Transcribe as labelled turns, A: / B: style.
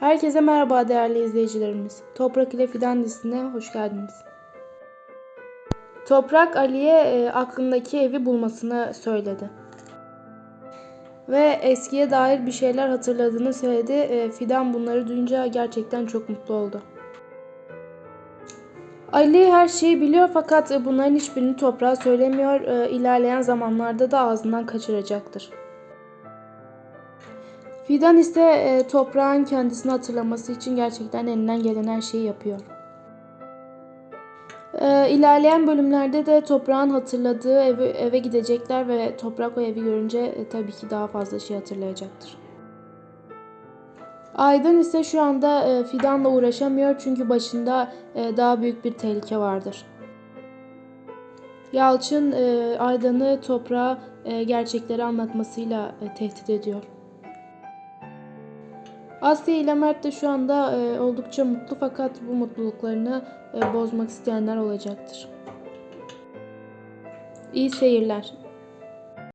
A: Herkese merhaba değerli izleyicilerimiz. Toprak ile Fidan dizisine hoş geldiniz. Toprak Ali'ye e, aklındaki evi bulmasını söyledi. Ve eskiye dair bir şeyler hatırladığını söyledi. E, Fidan bunları duyunca gerçekten çok mutlu oldu. Ali her şeyi biliyor fakat e, bunların hiçbirini toprağa söylemiyor. E, İlerleyen zamanlarda da ağzından kaçıracaktır. Fidan ise e, toprağın kendisini hatırlaması için gerçekten elinden gelen her şeyi yapıyor. E, ilerleyen bölümlerde de toprağın hatırladığı eve, eve gidecekler ve toprak o evi görünce e, tabii ki daha fazla şey hatırlayacaktır. Aydan ise şu anda e, Fidan'la uğraşamıyor çünkü başında e, daha büyük bir tehlike vardır. Yalçın e, Aydan'ı toprağa e, gerçekleri anlatmasıyla e, tehdit ediyor. Asya ile Mert de şu anda e, oldukça mutlu fakat bu mutluluklarını e, bozmak isteyenler olacaktır. İyi seyirler.